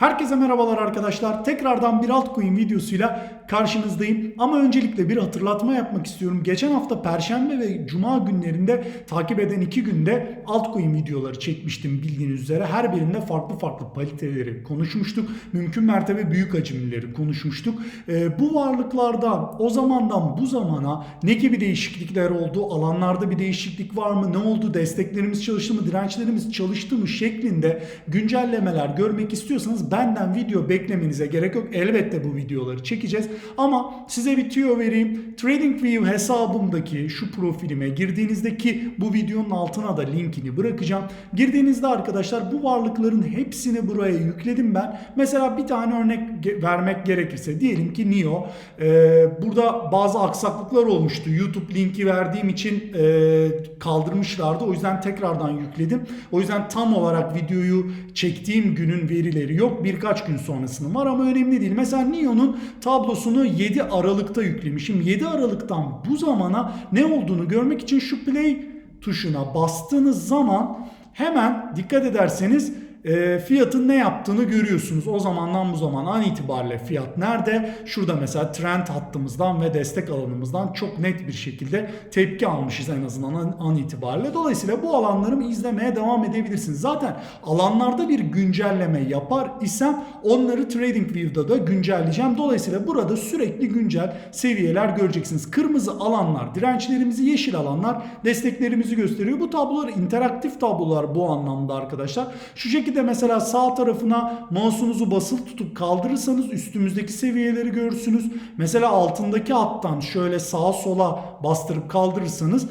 Herkese merhabalar arkadaşlar. Tekrardan bir altcoin videosuyla karşınızdayım. Ama öncelikle bir hatırlatma yapmak istiyorum. Geçen hafta Perşembe ve Cuma günlerinde takip eden iki günde altcoin videoları çekmiştim bildiğiniz üzere. Her birinde farklı farklı paliteleri konuşmuştuk. Mümkün mertebe büyük hacimlileri konuşmuştuk. Ee, bu varlıklarda o zamandan bu zamana ne gibi değişiklikler oldu? Alanlarda bir değişiklik var mı? Ne oldu? Desteklerimiz çalıştı mı? Dirençlerimiz çalıştı mı? Şeklinde güncellemeler görmek istiyorsanız benden video beklemenize gerek yok. Elbette bu videoları çekeceğiz. Ama size bir tüyo vereyim. TradingView hesabımdaki şu profilime girdiğinizdeki bu videonun altına da linkini bırakacağım. Girdiğinizde arkadaşlar bu varlıkların hepsini buraya yükledim ben. Mesela bir tane örnek vermek gerekirse diyelim ki NIO. Ee, burada bazı aksaklıklar olmuştu. YouTube linki verdiğim için e, kaldırmışlardı. O yüzden tekrardan yükledim. O yüzden tam olarak videoyu çektiğim günün verileri yok. Birkaç gün sonrasının var ama önemli değil. Mesela NIO'nun tablosunu 7 Aralık'ta yüklemişim. 7 Aralık'tan bu zamana ne olduğunu görmek için şu play tuşuna bastığınız zaman hemen dikkat ederseniz e, fiyatın ne yaptığını görüyorsunuz. O zamandan bu zaman an itibariyle fiyat nerede? Şurada mesela trend hattımızdan ve destek alanımızdan çok net bir şekilde tepki almışız en azından an, an itibariyle. Dolayısıyla bu alanlarımı izlemeye devam edebilirsiniz. Zaten alanlarda bir güncelleme yapar isem onları TradingView'da da güncelleyeceğim. Dolayısıyla burada sürekli güncel seviyeler göreceksiniz. Kırmızı alanlar dirençlerimizi, yeşil alanlar desteklerimizi gösteriyor. Bu tablolar interaktif tablolar bu anlamda arkadaşlar. Şu şekilde mesela sağ tarafına mouse'unuzu basılı tutup kaldırırsanız üstümüzdeki seviyeleri görürsünüz. Mesela altındaki hattan şöyle sağa sola bastırıp kaldırırsanız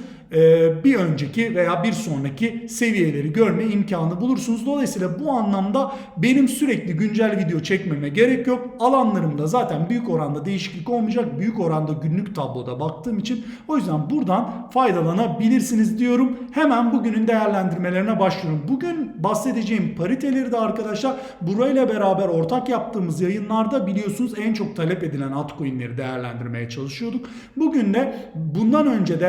bir önceki veya bir sonraki seviyeleri görme imkanı bulursunuz. Dolayısıyla bu anlamda benim sürekli güncel video çekmeme gerek yok. Alanlarımda zaten büyük oranda değişiklik olmayacak. Büyük oranda günlük tabloda baktığım için o yüzden buradan faydalanabilirsiniz diyorum. Hemen bugünün değerlendirmelerine başlıyorum. Bugün bahsedeceğim pariteleri de arkadaşlar burayla beraber ortak yaptığımız yayınlarda biliyorsunuz en çok talep edilen altcoin'leri değerlendirmeye çalışıyorduk. Bugün de bundan önce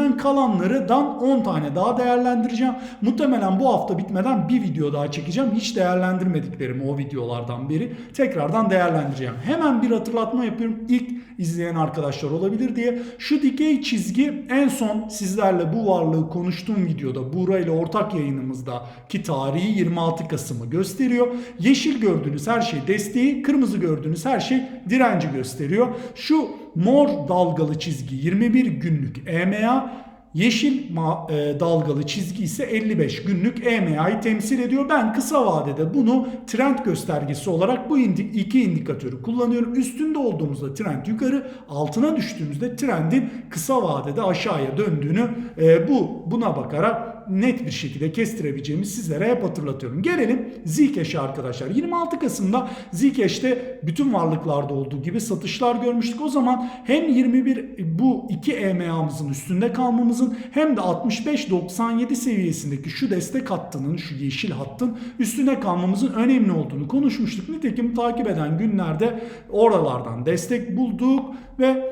değerlendirdiklerimden kalanlardan 10 tane daha değerlendireceğim. Muhtemelen bu hafta bitmeden bir video daha çekeceğim. Hiç değerlendirmediklerimi o videolardan biri tekrardan değerlendireceğim. Hemen bir hatırlatma yapıyorum. İlk izleyen arkadaşlar olabilir diye. Şu dikey çizgi en son sizlerle bu varlığı konuştuğum videoda Buğra ile ortak yayınımızda ki tarihi 26 Kasım'ı gösteriyor. Yeşil gördüğünüz her şey desteği, kırmızı gördüğünüz her şey direnci gösteriyor. Şu mor dalgalı çizgi 21 günlük EMA, Yeşil e, dalgalı çizgi ise 55 günlük EMA'yı temsil ediyor. Ben kısa vadede bunu trend göstergesi olarak bu iki indikatörü kullanıyorum. Üstünde olduğumuzda trend yukarı, altına düştüğümüzde trendin kısa vadede aşağıya döndüğünü e, bu buna bakarak net bir şekilde kestirebileceğimi sizlere hep hatırlatıyorum. Gelelim Zcash'e arkadaşlar. 26 Kasım'da Zcash'te bütün varlıklarda olduğu gibi satışlar görmüştük. O zaman hem 21 bu iki EMA'mızın üstünde kalmamızın hem de 65-97 seviyesindeki şu destek hattının, şu yeşil hattın üstüne kalmamızın önemli olduğunu konuşmuştuk. Nitekim takip eden günlerde oralardan destek bulduk ve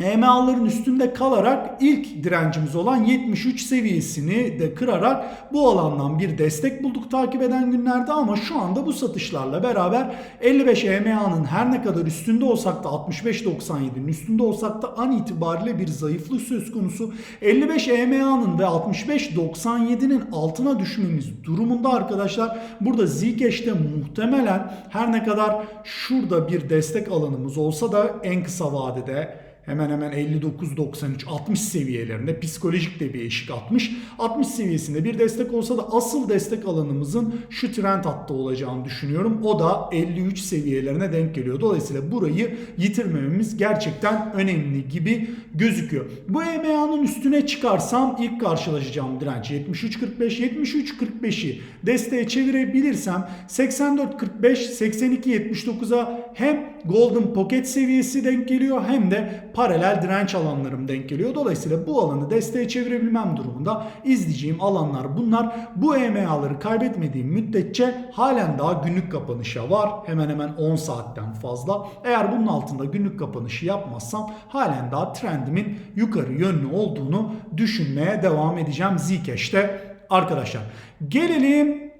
EMA'ların üstünde kalarak ilk direncimiz olan 73 seviyesini de kırarak bu alandan bir destek bulduk takip eden günlerde ama şu anda bu satışlarla beraber 55 EMA'nın her ne kadar üstünde olsak da 65.97'nin üstünde olsak da an itibariyle bir zayıflık söz konusu. 55 EMA'nın ve 65.97'nin altına düşmemiz durumunda arkadaşlar burada Zcash'te muhtemelen her ne kadar şurada bir destek alanımız olsa da en kısa vadede hemen hemen 59-93 60 seviyelerinde psikolojik de bir eşik atmış. 60 seviyesinde bir destek olsa da asıl destek alanımızın şu trend hattı olacağını düşünüyorum. O da 53 seviyelerine denk geliyor. Dolayısıyla burayı yitirmememiz gerçekten önemli gibi gözüküyor. Bu EMA'nın üstüne çıkarsam ilk karşılaşacağım direnç 73.45 73.45'i desteğe çevirebilirsem 84.45 82.79'a hem Golden Pocket seviyesi denk geliyor hem de paralel direnç alanlarım denk geliyor. Dolayısıyla bu alanı desteğe çevirebilmem durumunda izleyeceğim alanlar bunlar. Bu EMA'ları kaybetmediğim müddetçe halen daha günlük kapanışa var. Hemen hemen 10 saatten fazla. Eğer bunun altında günlük kapanışı yapmazsam halen daha trendimin yukarı yönlü olduğunu düşünmeye devam edeceğim Zcash'te arkadaşlar. Gelelim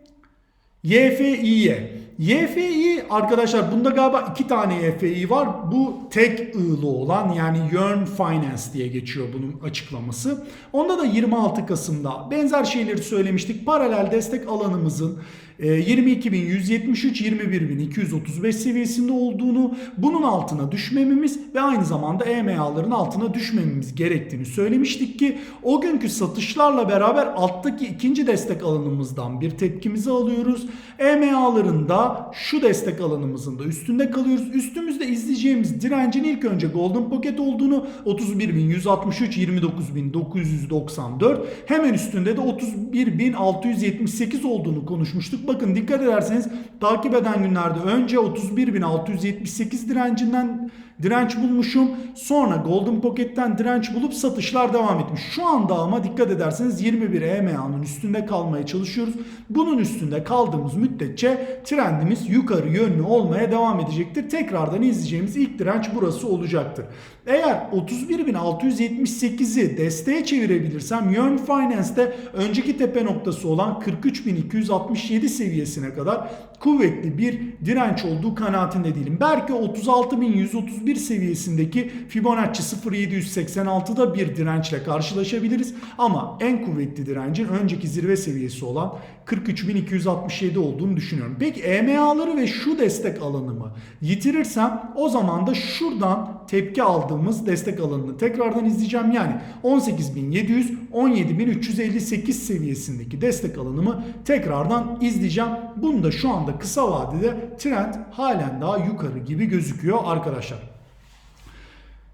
YFI'ye. YFI arkadaşlar bunda galiba iki tane YFI var. Bu tek ığlı olan yani Yearn Finance diye geçiyor bunun açıklaması. Onda da 26 Kasım'da benzer şeyleri söylemiştik. Paralel destek alanımızın 22.173 21.235 seviyesinde olduğunu, bunun altına düşmememiz ve aynı zamanda EMA'ların altına düşmememiz gerektiğini söylemiştik ki o günkü satışlarla beraber alttaki ikinci destek alanımızdan bir tepkimizi alıyoruz. EMA'ların da şu destek alanımızın da üstünde kalıyoruz. Üstümüzde izleyeceğimiz direncin ilk önce Golden Pocket olduğunu 31.163 29.994 hemen üstünde de 31.678 olduğunu konuşmuştuk. Bakın dikkat ederseniz takip eden günlerde önce 31.678 direncinden direnç bulmuşum. Sonra Golden Pocket'ten direnç bulup satışlar devam etmiş. Şu anda ama dikkat ederseniz 21 EMA'nın üstünde kalmaya çalışıyoruz. Bunun üstünde kaldığımız müddetçe trendimiz yukarı yönlü olmaya devam edecektir. Tekrardan izleyeceğimiz ilk direnç burası olacaktır. Eğer 31.678'i desteğe çevirebilirsem Yearn Finance'de önceki tepe noktası olan 43.267 seviyesine kadar kuvvetli bir direnç olduğu kanaatinde değilim. Belki 36.131 seviyesindeki Fibonacci 0.786'da bir dirençle karşılaşabiliriz. Ama en kuvvetli direncin önceki zirve seviyesi olan 43.267 olduğunu düşünüyorum. Peki EMA'ları ve şu destek alanımı yitirirsem o zaman da şuradan tepki aldığımız destek alanını tekrardan izleyeceğim. Yani 18.700 17.358 seviyesindeki destek alanımı tekrardan izleyeceğim. Bunu da şu anda kısa vadede trend halen daha yukarı gibi gözüküyor arkadaşlar.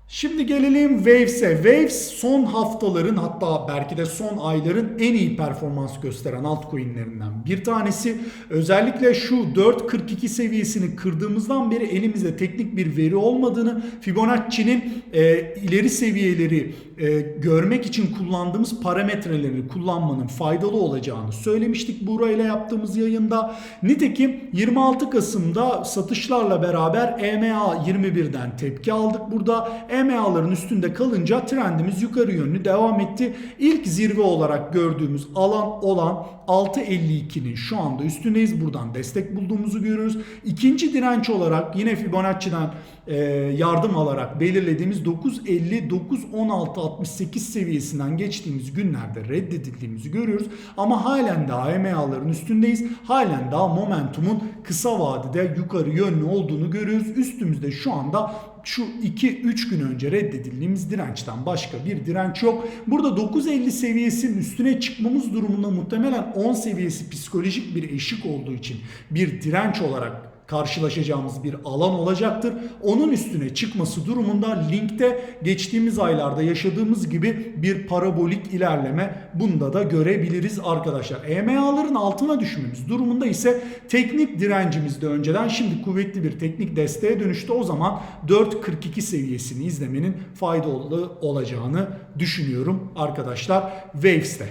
Şimdi gelelim Waves'e. Waves son haftaların hatta belki de son ayların en iyi performans gösteren altcoin'lerinden bir tanesi. Özellikle şu 4.42 seviyesini kırdığımızdan beri elimizde teknik bir veri olmadığını, Fibonacci'nin e, ileri seviyeleri e, görmek için kullandığımız parametrelerini kullanmanın faydalı olacağını söylemiştik Buğra ile yaptığımız yayında. Nitekim 26 Kasım'da satışlarla beraber EMA 21'den tepki aldık burada. EMA'ların üstünde kalınca trendimiz yukarı yönlü devam etti. İlk zirve olarak gördüğümüz alan olan 6.52'nin şu anda üstündeyiz. Buradan destek bulduğumuzu görüyoruz. İkinci direnç olarak yine Fibonacci'den e, yardım alarak belirlediğimiz 9.50 9.16 68 seviyesinden geçtiğimiz günlerde reddedildiğimizi görüyoruz. Ama halen daha EMA'ların üstündeyiz. Halen daha momentumun kısa vadede yukarı yönlü olduğunu görüyoruz. Üstümüzde şu anda şu 2-3 gün önce reddedildiğimiz dirençten başka bir direnç yok. Burada 9.50 seviyesinin üstüne çıkmamız durumunda muhtemelen 10 seviyesi psikolojik bir eşik olduğu için bir direnç olarak karşılaşacağımız bir alan olacaktır. Onun üstüne çıkması durumunda linkte geçtiğimiz aylarda yaşadığımız gibi bir parabolik ilerleme bunda da görebiliriz arkadaşlar. EMA'ların altına düşmemiz durumunda ise teknik direncimizde önceden şimdi kuvvetli bir teknik desteğe dönüştü. O zaman 4.42 seviyesini izlemenin faydalı olacağını düşünüyorum arkadaşlar Waves'te.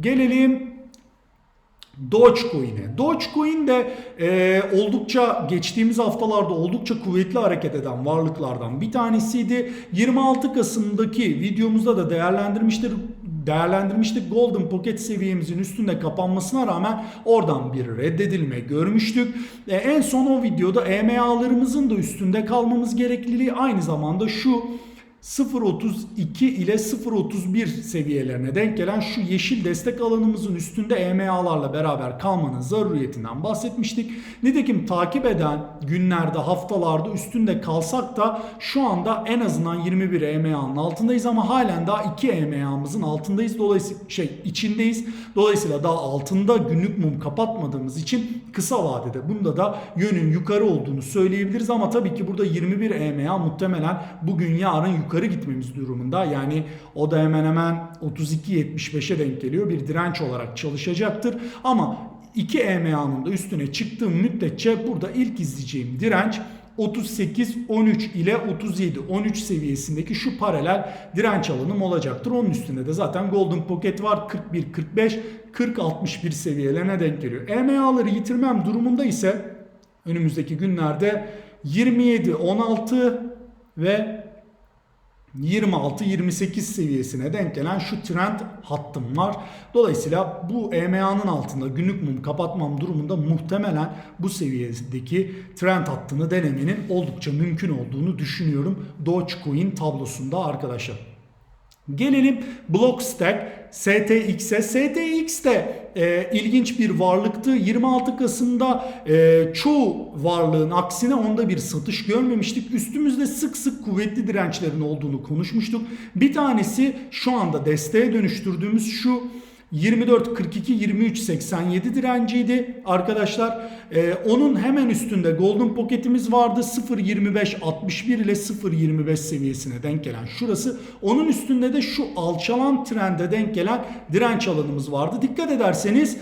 Gelelim Dogecoin'e. Dogecoin de e, oldukça geçtiğimiz haftalarda oldukça kuvvetli hareket eden varlıklardan bir tanesiydi. 26 Kasım'daki videomuzda da değerlendirmiştir değerlendirmiştik. Golden Pocket seviyemizin üstünde kapanmasına rağmen oradan bir reddedilme görmüştük. E, en son o videoda EMA'larımızın da üstünde kalmamız gerekliliği aynı zamanda şu 0.32 ile 0.31 seviyelerine denk gelen şu yeşil destek alanımızın üstünde EMA'larla beraber kalmanın zaruriyetinden bahsetmiştik. Nitekim takip eden günlerde, haftalarda üstünde kalsak da şu anda en azından 21 EMA'nın altındayız ama halen daha 2 EMA'mızın altındayız. Dolayısıyla şey içindeyiz. Dolayısıyla daha altında günlük mum kapatmadığımız için kısa vadede bunda da yönün yukarı olduğunu söyleyebiliriz ama tabii ki burada 21 EMA muhtemelen bugün yarın yukarı yukarı gitmemiz durumunda. Yani o da hemen hemen 32.75'e denk geliyor. Bir direnç olarak çalışacaktır. Ama 2 EMA'nın da üstüne çıktığım müddetçe burada ilk izleyeceğim direnç 38 13 ile 37 13 seviyesindeki şu paralel direnç alanım olacaktır. Onun üstünde de zaten Golden Pocket var 41 45 40 61 seviyelerine denk geliyor. EMA'ları yitirmem durumunda ise önümüzdeki günlerde 27 16 ve 26-28 seviyesine denk gelen şu trend hattım var. Dolayısıyla bu EMA'nın altında günlük mum kapatmam durumunda muhtemelen bu seviyedeki trend hattını denemenin oldukça mümkün olduğunu düşünüyorum. Dogecoin tablosunda arkadaşlar. Gelelim Blockstack STX'e. STX de e, ilginç bir varlıktı. 26 Kasım'da e, çoğu varlığın aksine onda bir satış görmemiştik. Üstümüzde sık sık kuvvetli dirençlerin olduğunu konuşmuştuk. Bir tanesi şu anda desteğe dönüştürdüğümüz şu 24 42 23 87 direnciydi arkadaşlar. Ee, onun hemen üstünde Golden Pocket'imiz vardı. 0 25 61 ile 0 25 seviyesine denk gelen şurası. Onun üstünde de şu alçalan trende denk gelen direnç alanımız vardı. Dikkat ederseniz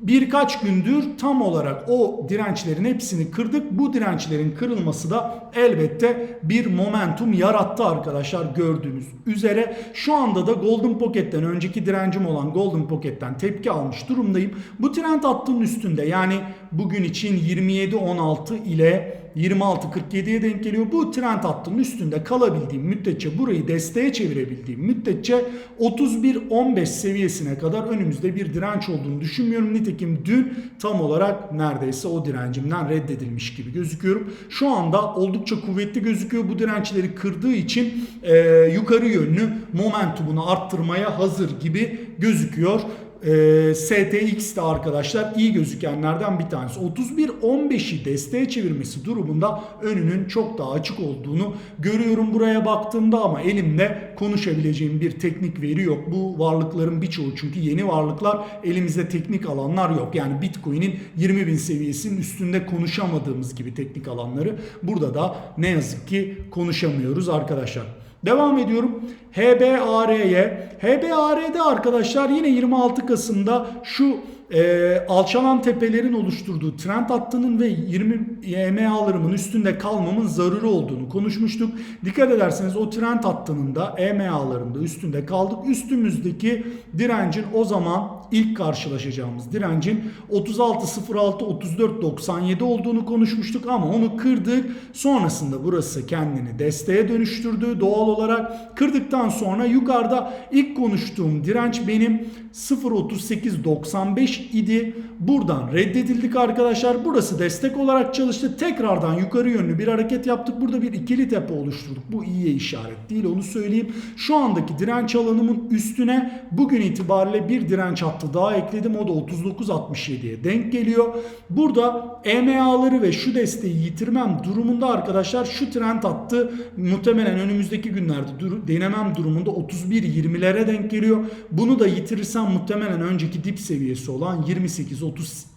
birkaç gündür tam olarak o dirençlerin hepsini kırdık. Bu dirençlerin kırılması da elbette bir momentum yarattı arkadaşlar gördüğünüz üzere. Şu anda da Golden Pocket'ten önceki direncim olan Golden Pocket'ten tepki almış durumdayım. Bu trend hattının üstünde yani bugün için 27.16 ile 26.47'ye denk geliyor. Bu trend hattının üstünde kalabildiğim müddetçe burayı desteğe çevirebildiğim müddetçe 31.15 seviyesine kadar önümüzde bir direnç olduğunu düşünmüyorum. Nitekim dün tam olarak neredeyse o direncimden reddedilmiş gibi gözüküyorum. Şu anda oldukça kuvvetli gözüküyor. Bu dirençleri kırdığı için e, yukarı yönlü momentumunu arttırmaya hazır gibi gözüküyor e, STX de arkadaşlar iyi gözükenlerden bir tanesi. 31-15'i desteğe çevirmesi durumunda önünün çok daha açık olduğunu görüyorum buraya baktığımda ama elimde konuşabileceğim bir teknik veri yok. Bu varlıkların birçoğu çünkü yeni varlıklar elimizde teknik alanlar yok. Yani Bitcoin'in 20 bin seviyesinin üstünde konuşamadığımız gibi teknik alanları burada da ne yazık ki konuşamıyoruz arkadaşlar. Devam ediyorum. HBAR'ye. HBAR'de arkadaşlar yine 26 Kasım'da şu e, alçalan tepelerin oluşturduğu trend hattının ve 20 EMA'larımın üstünde kalmamın zaruri olduğunu konuşmuştuk. Dikkat ederseniz o trend hattının da EMA'larında üstünde kaldık. Üstümüzdeki direncin o zaman ilk karşılaşacağımız direncin 36.06-34.97 olduğunu konuşmuştuk ama onu kırdık. Sonrasında burası kendini desteğe dönüştürdü doğal olarak. Kırdıktan sonra yukarıda ilk konuştuğum direnç benim 0.38.95 idi. Buradan reddedildik arkadaşlar. Burası destek olarak çalıştı. Tekrardan yukarı yönlü bir hareket yaptık. Burada bir ikili tepe oluşturduk. Bu iyiye işaret değil onu söyleyeyim. Şu andaki direnç alanımın üstüne bugün itibariyle bir direnç hattı daha ekledim. O da 39.67'ye denk geliyor. Burada EMA'ları ve şu desteği yitirmem durumunda arkadaşlar şu trend hattı muhtemelen önümüzdeki günlerde denemem durumunda 31.20'lere denk geliyor. Bunu da yitirirsem muhtemelen önceki dip seviyesi olan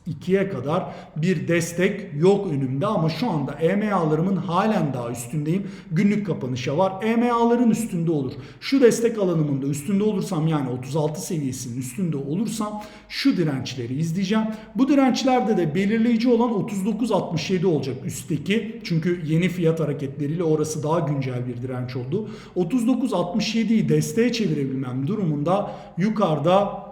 28-32'ye kadar bir destek yok önümde ama şu anda EMA'larımın halen daha üstündeyim. Günlük kapanışa var. EMA'ların üstünde olur. Şu destek alanımın da üstünde olursam yani 36 seviyesinin üstünde olursam şu dirençleri izleyeceğim. Bu dirençlerde de belirleyici olan 39.67 olacak üstteki. Çünkü yeni fiyat hareketleriyle orası daha güncel bir direnç oldu. 39.67'yi desteğe çevirebilmem durumunda yukarıda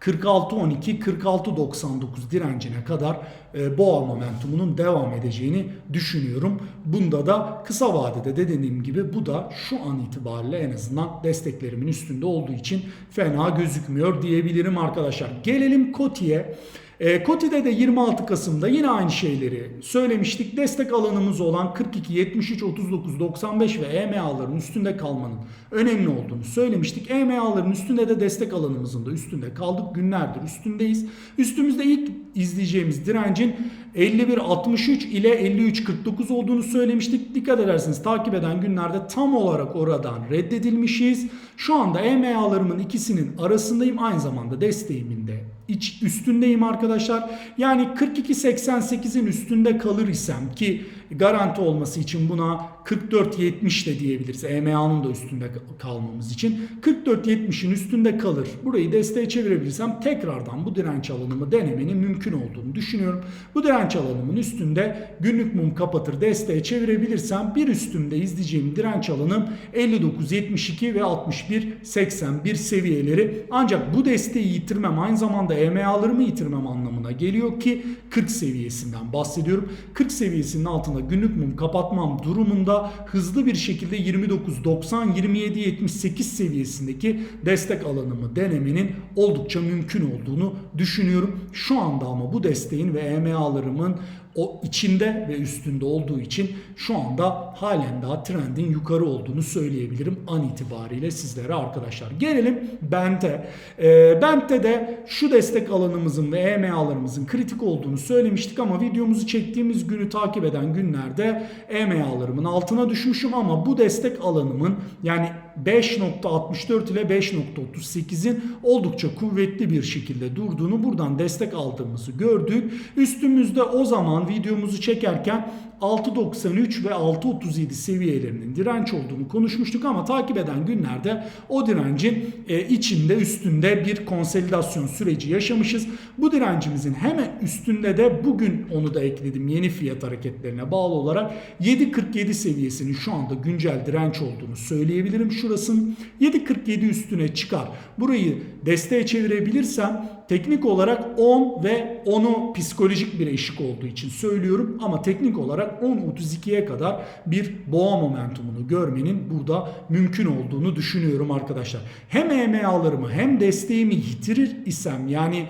46-12, 46-99 direncine kadar e, boğa momentumunun devam edeceğini düşünüyorum. Bunda da kısa vadede de dediğim gibi bu da şu an itibariyle en azından desteklerimin üstünde olduğu için fena gözükmüyor diyebilirim arkadaşlar. Gelelim Koti'ye. E, Koti'de de 26 Kasım'da yine aynı şeyleri söylemiştik. Destek alanımız olan 42, 73, 39, 95 ve EMA'ların üstünde kalmanın önemli olduğunu söylemiştik. EMA'ların üstünde de destek alanımızın da üstünde kaldık. Günlerdir üstündeyiz. Üstümüzde ilk izleyeceğimiz direncin 51.63 ile 53.49 olduğunu söylemiştik. Dikkat ederseniz takip eden günlerde tam olarak oradan reddedilmişiz. Şu anda EMA'larımın ikisinin arasındayım. Aynı zamanda desteğimin de iç üstündeyim arkadaşlar. Yani 42.88'in üstünde kalır isem ki garanti olması için buna 44.70 de diyebiliriz. EMA'nın da üstünde kalmamız için. 44.70'in üstünde kalır. Burayı desteğe çevirebilirsem tekrardan bu direnç alanımı denemenin mümkün olduğunu düşünüyorum. Bu direnç alanımın üstünde günlük mum kapatır desteğe çevirebilirsem bir üstümde izleyeceğim direnç alanım 59.72 ve 61.81 seviyeleri. Ancak bu desteği yitirmem aynı zamanda EMA'larımı yitirmem anlamına geliyor ki 40 seviyesinden bahsediyorum. 40 seviyesinin altında altında günlük mum kapatmam durumunda hızlı bir şekilde 29.90-27.78 seviyesindeki destek alanımı denemenin oldukça mümkün olduğunu düşünüyorum. Şu anda ama bu desteğin ve EMA'larımın o içinde ve üstünde olduğu için şu anda halen daha trendin yukarı olduğunu söyleyebilirim an itibariyle sizlere arkadaşlar. Gelelim Bent'e. E, Bent'te de şu destek alanımızın ve EMA'larımızın kritik olduğunu söylemiştik ama videomuzu çektiğimiz günü takip eden günlerde EMA'larımın altına düşmüşüm ama bu destek alanımın yani 5.64 ile 5.38'in oldukça kuvvetli bir şekilde durduğunu buradan destek aldığımızı gördük. Üstümüzde o zaman videomuzu çekerken 6.93 ve 6.37 seviyelerinin direnç olduğunu konuşmuştuk ama takip eden günlerde o direncin e, içinde üstünde bir konsolidasyon süreci yaşamışız. Bu direncimizin hemen üstünde de bugün onu da ekledim yeni fiyat hareketlerine bağlı olarak 7.47 seviyesinin şu anda güncel direnç olduğunu söyleyebilirim. Şurasının 7.47 üstüne çıkar. Burayı desteğe çevirebilirsem teknik olarak 10 ve 10'u psikolojik bir eşik olduğu için söylüyorum ama teknik olarak 10.32'ye kadar bir boğa momentumunu görmenin burada mümkün olduğunu düşünüyorum arkadaşlar. Hem EMA'larımı hem desteğimi yitirir isem yani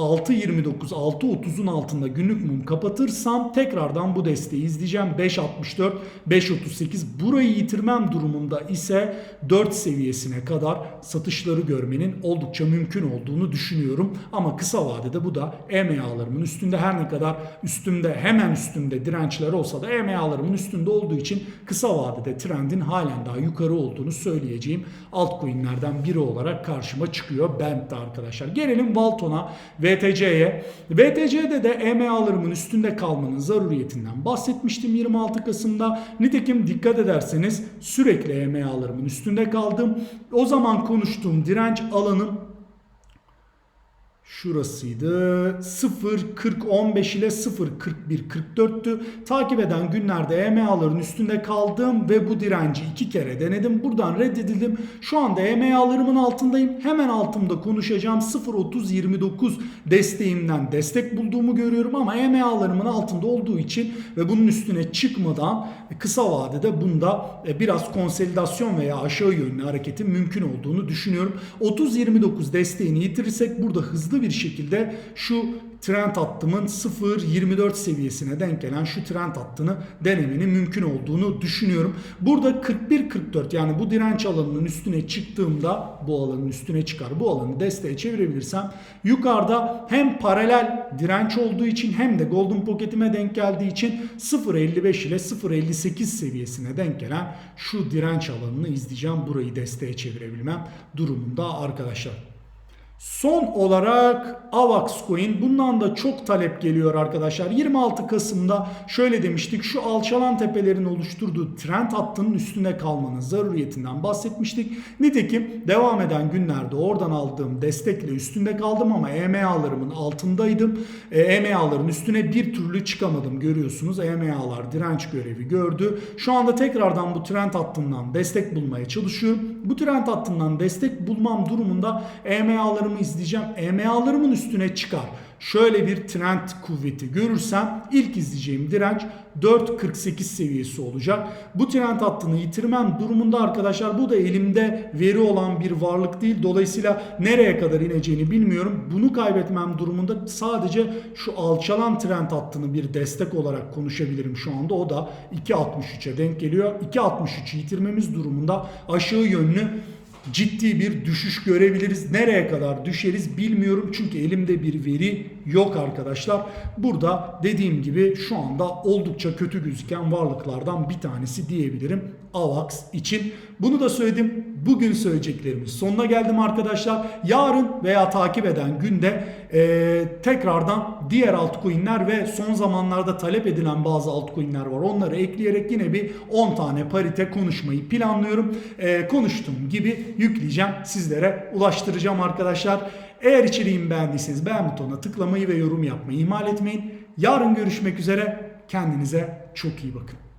6.29, 6.30'un altında günlük mum kapatırsam tekrardan bu desteği izleyeceğim. 5.64, 5.38 burayı yitirmem durumunda ise 4 seviyesine kadar satışları görmenin oldukça mümkün olduğunu düşünüyorum. Ama kısa vadede bu da EMA'larımın üstünde her ne kadar üstümde hemen üstümde dirençler olsa da EMA'larımın üstünde olduğu için kısa vadede trendin halen daha yukarı olduğunu söyleyeceğim altcoin'lerden biri olarak karşıma çıkıyor Bent'te arkadaşlar. Gelelim Valton'a VTC'ye. VTC'de de EMA'larımın üstünde kalmanın zaruriyetinden bahsetmiştim 26 Kasım'da. Nitekim dikkat ederseniz sürekli EMA'larımın üstünde kaldım. O zaman konuştuğum direnç alanım Şurasıydı. 0.40-15 ile 0.41-44'tü. Takip eden günlerde EMA'ların üstünde kaldım ve bu direnci iki kere denedim. Buradan reddedildim. Şu anda EMA'larımın altındayım. Hemen altımda konuşacağım. 0.30-29 desteğimden destek bulduğumu görüyorum ama EMA'larımın altında olduğu için ve bunun üstüne çıkmadan kısa vadede bunda biraz konsolidasyon veya aşağı yönlü hareketin mümkün olduğunu düşünüyorum. 30-29 desteğini yitirirsek burada hızlı bir şekilde şu trend hattımın 0.24 seviyesine denk gelen şu trend hattını denemenin mümkün olduğunu düşünüyorum. Burada 41-44 yani bu direnç alanının üstüne çıktığımda bu alanın üstüne çıkar. Bu alanı desteğe çevirebilirsem yukarıda hem paralel direnç olduğu için hem de golden pocket'ime denk geldiği için 0.55 ile 0.58 seviyesine denk gelen şu direnç alanını izleyeceğim. Burayı desteğe çevirebilmem durumunda arkadaşlar. Son olarak AVAX Coin bundan da çok talep geliyor arkadaşlar. 26 Kasım'da şöyle demiştik şu alçalan tepelerin oluşturduğu trend hattının üstünde kalmanın zaruriyetinden bahsetmiştik. Nitekim devam eden günlerde oradan aldığım destekle üstünde kaldım ama EMA'larımın altındaydım. E, EMA'ların üstüne bir türlü çıkamadım görüyorsunuz. EMA'lar direnç görevi gördü. Şu anda tekrardan bu trend hattından destek bulmaya çalışıyorum. Bu trend hattından destek bulmam durumunda EMA'larım EMA'larımı izleyeceğim. EMA'larımın üstüne çıkar. Şöyle bir trend kuvveti görürsem ilk izleyeceğim direnç 4.48 seviyesi olacak. Bu trend hattını yitirmem durumunda arkadaşlar bu da elimde veri olan bir varlık değil. Dolayısıyla nereye kadar ineceğini bilmiyorum. Bunu kaybetmem durumunda sadece şu alçalan trend hattını bir destek olarak konuşabilirim şu anda. O da 2.63'e denk geliyor. 2.63'ü yitirmemiz durumunda aşağı yönlü ciddi bir düşüş görebiliriz. Nereye kadar düşeriz bilmiyorum çünkü elimde bir veri yok arkadaşlar. Burada dediğim gibi şu anda oldukça kötü gözüken varlıklardan bir tanesi diyebilirim AVAX için. Bunu da söyledim. Bugün söyleyeceklerimiz sonuna geldim arkadaşlar. Yarın veya takip eden günde e, tekrardan diğer altcoin'ler ve son zamanlarda talep edilen bazı altcoin'ler var. Onları ekleyerek yine bir 10 tane parite konuşmayı planlıyorum. E, konuştuğum gibi yükleyeceğim. Sizlere ulaştıracağım arkadaşlar. Eğer içeriğimi beğendiyseniz beğen butonuna tıklamayı ve yorum yapmayı ihmal etmeyin. Yarın görüşmek üzere. Kendinize çok iyi bakın.